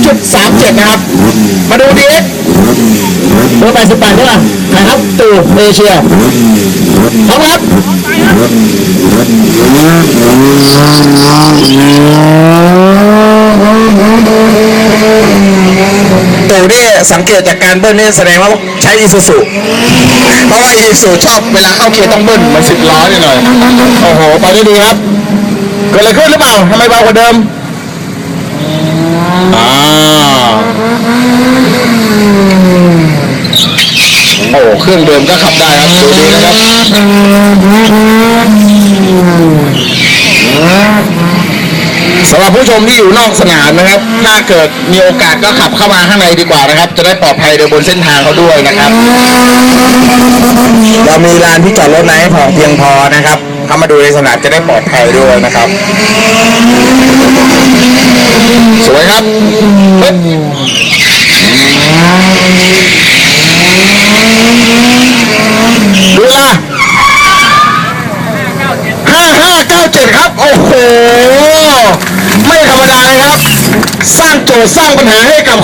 2.37 นะครับ มาดูดีเอ็กเบอร์88ใช่ป่ะนะครับตู่เอเชียพร้อมครับตู่นี่สังเกตจากการเบิ้ลนี่แสดงว่าใช้อีซูซูเพราะว่าอีซูชอบเวลาเข้าเกียร์ต้องเบิ้ลเหมันสิบล้อเนี่ยหน่อยโอ้โห ไปได้ดีครับ เกิดอะไรขึ้นหรือเปล่าทำไมเบากว่าเดิม โอ้เครื่องเดิมก็ขับได้ครับดูดีนะครับสำหรับผู้ชมที่อยู่นอกสนามนะครับ ถ้าเกิดมีโอกาสก็ขับเข้ามาข้างในดีกว่านะครับ จะได้ปลอดภัยโดยบนเส้นทางเขาด้วยนะครับ เรามีลานที่จอดรถไหนพอเพียงพอนะครับ เข้ามาดูในสนามจะได้ปลอดภัยด้วยนะครับ สวยครับปึ๊บดูเวลาห้าห้าเก้าเจ็ด ครับ โอ้โห ไม่ธรรมดาเลยครับ สร้างโจทย์สร้างปัญหาให้กับ